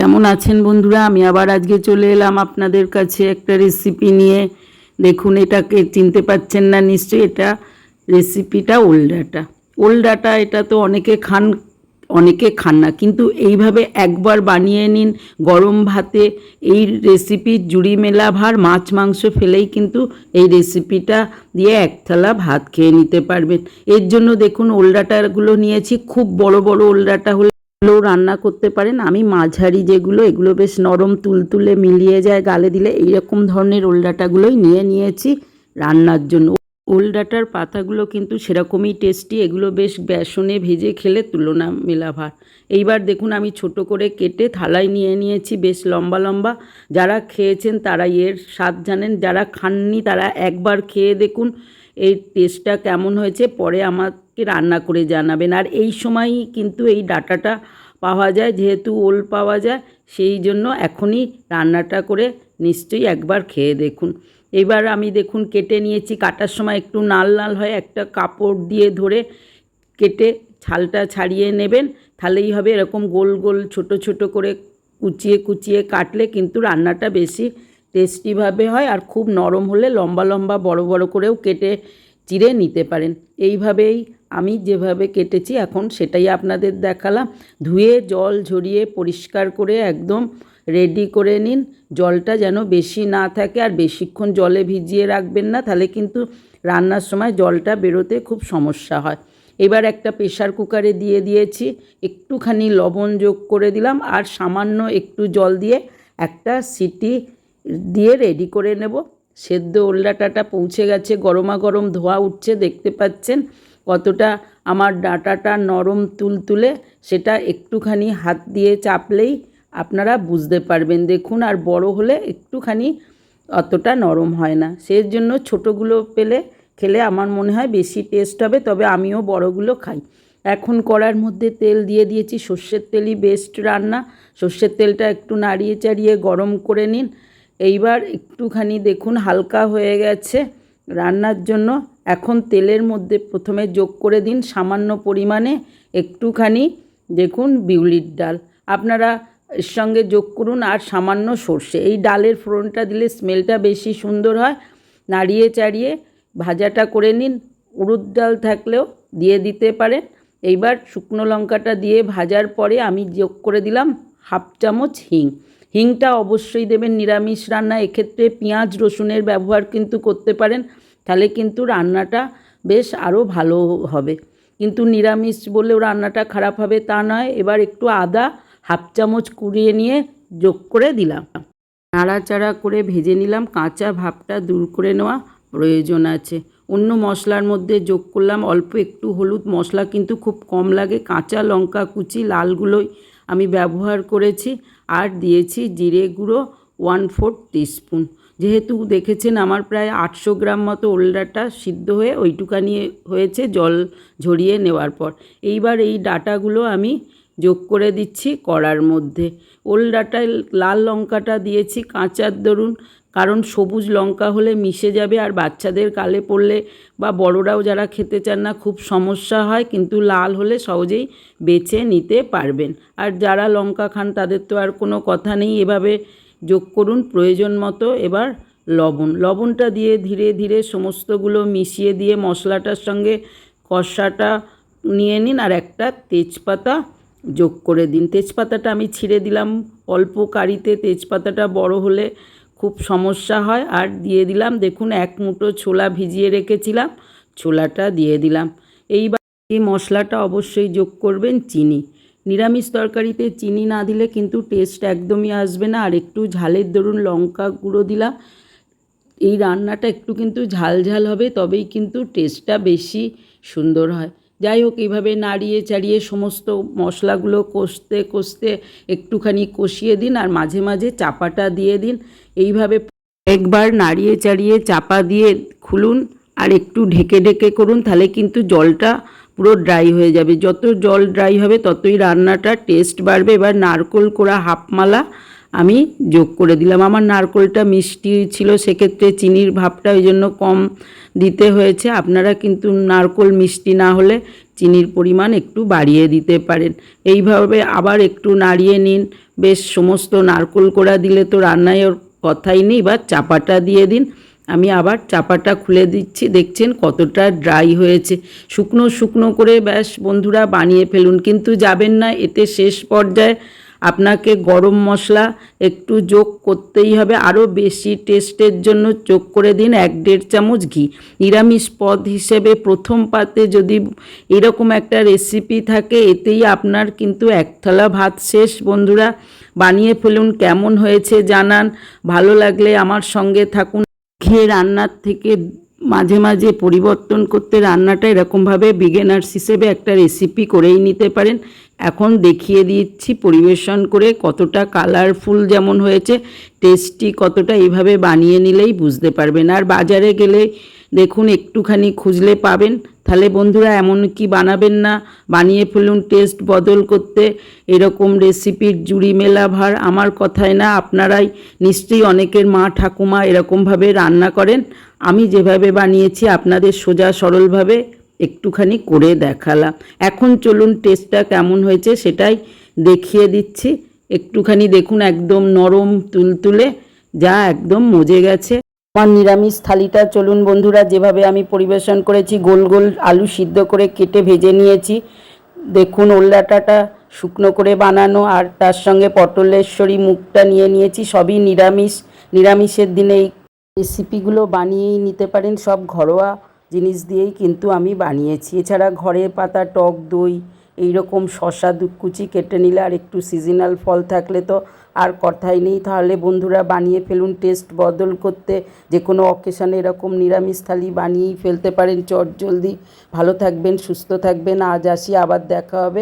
কেমন আছেন বন্ধুরা? আমি আবার আজকে চলে এলাম আপনাদের কাছে একটা রেসিপি নিয়ে। দেখুন এটাকে চিনতে পাচ্ছেন না নিশ্চয়ই, এটা রেসিপিটা ওল ডাটা। ওল ডাটা এটা তো অনেকে খান অনেকে খান না। কিন্তু এইভাবে একবার বানিয়ে নিন গরম ভাতে, এই রেসিপির জুড়ি মেলা ভার, মাছ, মাংস ফেলেই কিন্তু এই রেসিপিটা দিয়ে এক থালা ভাত খেয়ে নিতে পারবেন। এর জন্য দেখুন, ওল ডাটাগুলো নিয়েছি। খুব বড় বড় ওল ডাটা হলে গুলো রান্না করতে পারেন। আমি মাঝারি যেগুলো, এগুলো বেশ নরম তুলতুলে মিলিয়ে যায় গালে দিলে। এইরকম ধরনের ওলডাটাগুলোই নিয়ে নিয়েছি রান্নার জন্য। ওলডাটার পাতাগুলো কিন্তু সেরকমই টেস্টি, এগুলো বেশ বেসনে ভেজে খেলে তুলনা মেলা ভার এইবার দেখুন, আমি ছোট করে কেটে থালায় নিয়ে নিয়েছি বেশ লম্বা লম্বা। যারা খেয়েছেন তারা এর স্বাদ জানেন, যারা খাননি তারা একবার খেয়ে দেখুন এই টেস্টটা কেমন হয়েছে। পরে আমাকে রান্না করে জানাবেন। আর এই সময়ই কিন্তু এই ডাটাটা পাওয়া যায়, যেহেতু ওল পাওয়া যায়, সেই জন্য এখনই রান্নাটা করে নিশ্চয়ই একবার খেয়ে দেখুন। এবার আমি দেখুন কেটে নিয়েছি, কাটার সময় একটু নাল নাল হয়, একটা কাপড় দিয়ে ধরে কেটে ছালটা ছাড়িয়ে নেবেন। তাহলেই হবে এরকম গোল গোল, ছোট ছোট করে কুচিয়ে কুচিয়ে কাটলে কিন্তু রান্নাটা বেশি টেস্টিভাবে হয় আর খুব নরম হলে লম্বা লম্বা বড় বড় করেও কেটে চিড়ে নিতে পারেন। এইভাবেই আমি যেভাবে কেটেছি, এখন সেটাই আপনাদের দেখালাম। ধুয়ে, জল ঝরিয়ে, পরিষ্কার করে একদম রেডি করে নিন। জলটা যেন বেশি না থাকে আর বেশিক্ষণ জলে ভিজিয়ে রাখবেন না, তাহলে কিন্তু রান্নার সময় জলটা বেরোতে খুব সমস্যা হয়। এবার একটা প্রেশার কুকারে দিয়ে দিয়েছি, একটুখানি লবণ যোগ করে দিলাম আর সামান্য একটু জল দিয়ে একটা সিটি দিয়ে রেডি করে নেব। সেদ্ধ ওল্লাটাটা পৌঁছে গেছে, গরমা গরম ধোয়া উঠছে, দেখতে পাচ্ছেন। কতটা আমার ডাটাটা নরম তুলতুলে সেটা একটুখানি হাত দিয়ে চাপলেই আপনারা বুঝতে পারবেন। দেখুন, আর বড় হলে একটুখানি অতটা নরম হয় না। সেই জন্য ছোটোগুলো পেলে খেলে আমার মনে হয় বেশি টেস্ট হবে, তবে আমিও বড়গুলো খাই। এখন কড়ার মধ্যে তেল দিয়ে দিয়েছি, সর্ষের তেলই বেস্ট রান্না। সর্ষের তেলটা একটু নাড়িয়ে চাড়িয়ে গরম করে নিন। এইবার একটুখানি দেখুন, হালকা হয়ে গেছে। রান্নার জন্য এখন তেলের মধ্যে প্রথমে যোগ করে দিন সামান্য পরিমাণে একটুখানি, দেখুন বিউলির ডাল। আপনারা এর সঙ্গে যোগ করুন আর সামান্য সর্ষে। এই ডালের ফোড়নটা দিলে স্মেলটা বেশি সুন্দর হয়। নাড়িয়ে চাড়িয়ে ভাজাটা করে নিন। উড়দ ডাল থাকলেও দিয়ে দিতে পারেন। এইবার শুকনো লঙ্কাটা দিয়ে ভাজার পরে আমি যোগ করে দিলাম হাফ চামচ হিং। হিংটা অবশ্যই দেবেন, নিরামিষ রান্না, এক্ষেত্রে পেঁয়াজ রসুনের ব্যবহার কিন্তু করতে পারেন। তাহলে কিন্তু রান্নাটা বেশ আরও ভালো হবে। কিন্তু নিরামিষ বলেও রান্নাটা খারাপ হবে তা নয়। এবার একটু আদা হাফ চামচ কুড়িয়ে নিয়ে যোগ করে দিলাম। নাড়াচাড়া করে ভেজে নিলাম। কাঁচা ভাবটা দূর করে নেওয়া প্রয়োজন আছে। অন্য মশলার মধ্যে যোগ করলাম। অল্প একটু হলুদ মশলা কিন্তু খুব কম লাগে। কাঁচা লঙ্কা কুচি, লালগুলোই আমি ব্যবহার করেছি। আর দিয়েছি জিরে গুঁড়ো ওয়ান ফোর্থ টিস্পুন যেহেতু দেখেছেন আমার প্রায় আটশো গ্রাম মতো ওলডাটা সিদ্ধ হয়ে ওইটুকানি হয়েছে জল ঝরিয়ে নেওয়ার পর। এইবার এই ডাটাগুলো আমি যোগ করে দিচ্ছি কড়ার মধ্যে। ওল ডাটায় লাল লঙ্কাটা দিয়েছি, কাঁচার দরুন কারণ সবুজ লঙ্কা হলে মিশে যাবে আর বাচ্চাদের কালে পড়লে বা বড়রাও যারা খেতে চান না খুব সমস্যা হয়, কিন্তু লাল হলে সহজেই বেছে নিতে পারবেন। আর যারা লঙ্কা খান তাদের তো আর কোনো কথা নেই, এভাবে যোগ করুন প্রয়োজন মতো। এবার লবণ। লবণটা দিয়ে ধীরে ধীরে সমস্তগুলো মিশিয়ে দিয়ে মশলাটার সঙ্গে কষাটা নিয়ে নিন আর একটা তেজপাতা যোগ করে দিন। তেজপাতাটা আমি ছিঁড়ে দিলাম। অল্প কারিতে তেজপাতাটা বড় হলে খুব সমস্যা হয়। আর দিয়ে দিলাম, দেখুন, এক মুঠো ছোলা ভিজিয়ে রেখেছিলাম, ছোলাটা দিয়ে দিলাম। এইবার এই মশলাটা অবশ্যই যোগ করবেন চিনি। নিরামিষ তরকারিতে চিনি না দিলে কিন্তু টেস্ট একদমই আসবে না। আর একটু ঝালের দরুন লঙ্কা গুঁড়ো দিলাম। এই রান্নাটা একটু কিন্তু ঝাল ঝাল হবে, তবেই কিন্তু টেস্টটা বেশি সুন্দর হয়। যাই হোক এইভাবে নাড়িয়ে চাড়িয়ে সমস্ত মশলাগুলো কষতে কষতে একটুখানি কষিয়ে দিন আর মাঝে মাঝে চাপাটা দিয়ে দিন। এইভাবে একবার নাড়িয়ে চাড়িয়ে চাপা দিয়ে খুলুন আর একটু ঢেকে ঢেকে করুন, তাহলে কিন্তু জলটা পুরো ড্রাই হয়ে যাবে। যত জল ড্রাই হবে, ততই রান্নাটা টেস্ট বাড়বে। এবার নারকোল কোড়া হাফ মালা আমি যোগ করে দিলাম। আমার নারকোলটা মিষ্টি ছিল, সেক্ষেত্রে চিনির ভাবটা ওই জন্য কম দিতে হয়েছে। আপনারা কিন্তু নারকোল মিষ্টি না হলে চিনির পরিমাণ একটু বাড়িয়ে দিতে পারেন। এইভাবে আবার একটু নাড়িয়ে নিন। বেশ, সমস্ত নারকোল করা দিলে তো রান্নায় ওর কথাই নেই, বা চাপাটা দিয়ে দিন। আমি আবার চাপাটা খুলে দিচ্ছি। দেখছেন কতটা ড্রাই হয়েছে। শুকনো শুকনো করে ব্যাস বন্ধুরা বানিয়ে ফেলুন। কিন্তু যাবেন না, এতে শেষ পর্যায়ে আপনাকে গরম মশলা একটু যোগ করতেই হবে। আরও বেশি টেস্টের জন্য যোগ করে দিন এক দেড় চামচ ঘি। নিরামিষ পদ হিসেবে প্রথম পাতে যদি এরকম একটা রেসিপি থাকে, এতেই আপনার কিন্তু এক থালা ভাত শেষ। বন্ধুরা, বানিয়ে ফেলুন, কেমন হয়েছে জানান। ভালো লাগলে আমার সঙ্গে থাকুন। খেয়ে রান্নার থেকে মাঝে মাঝে পরিবর্তন করতে রান্নাটা এরকমভাবে বিগেনার্স হিসেবে একটা রেসিপি করেই নিতে পারেন। এখন দেখিয়ে দিচ্ছি পরিবেশন করে কতটা কালারফুল যেমন হয়েছে টেস্টি কতটা এইভাবে বানিয়ে নিলেই বুঝতে পারবেন। আর বাজারে গেলে দেখুন, একটুখানি খুঁজলে পাবেন। তাহলে বন্ধুরা, এমন কি বানাবেন না? বানিয়ে ফেলুন টেস্ট বদল করতে। এরকম রেসিপির জুড়ি মেলা ভার আমার কথায় না, আপনারাই নিশ্চয়ই অনেকের মা ঠাকুমা এরকমভাবে রান্না করেন। আমি যেভাবে বানিয়েছি, আপনাদের সোজা সরলভাবে একটুখানি করে দেখালাম। এখন চলুন, টেস্টটা কেমন হয়েছে সেটাই দেখিয়ে দিচ্ছি। একটুখানি দেখুন, একদম নরম তুলতুলে, যা একদম মজে গেছে। আমার নিরামিষ থালিটা চলুন বন্ধুরা, যেভাবে আমি পরিবেশন করেছি, গোল গোল আলু সিদ্ধ করে কেটে ভেজে নিয়েছি। দেখুন, ওল্লাটাটা শুকনো করে বানানো আর তার সঙ্গে পটলেশ্বরী মুখটা নিয়ে নিয়েছি। সবই নিরামিষ। নিরামিষের দিনে এই রেসিপিগুলো বানিয়েই নিতে পারেন। সব ঘরোয়া জিনিস দিয়েই কিন্তু আমি বানিয়েছি। এছাড়া ঘরে পাতা, টক দই এইরকম শশা দু কুচি কেটে নিলে আর একটু সিজনাল ফল থাকলে তো আর কথাই নেই। তাহলে বন্ধুরা বানিয়ে ফেলুন টেস্ট বদল করতে। যে কোনো অকেশানে এরকম নিরামিষ থালি বানিয়েই ফেলতে পারেন। চট জলদি ভালো থাকবেন, সুস্থ থাকবেন। আজ আসি, আবার দেখা হবে।